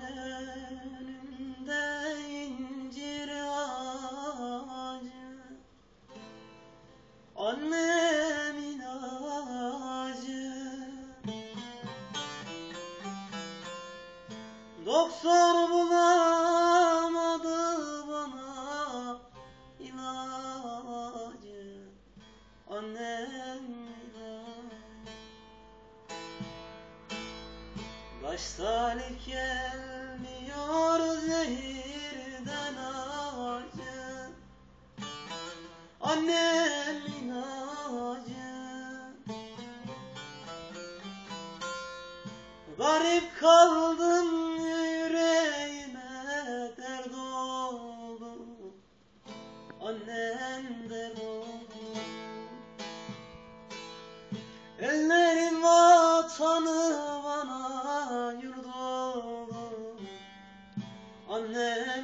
Önümde incir ağacı. Annemin ağacı Doktor bulamadı bana ilacı. Annem Baş salik gelmiyor zehirden acı Annemin acı Garip kaldım yüreğime dert oldu. Annem dert oldu Ellerin vatanı Annem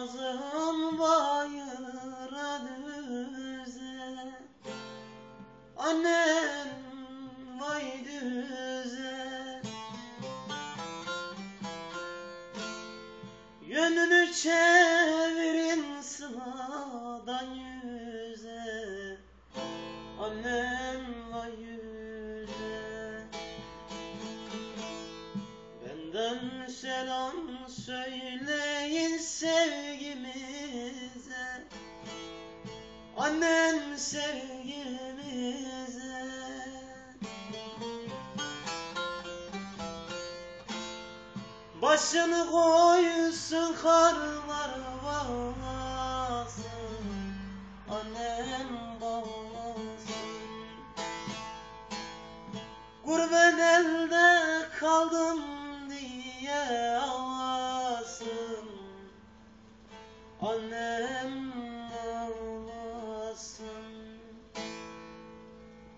kazın bayıra düze Annem vay düze. Yönünü çevirin sıladan Benden selam söyleyin sevgimize. Annem sevgimize. Başını koysun karlar bağlasın Annem bağlasın. Gurbet elde kaldım Annem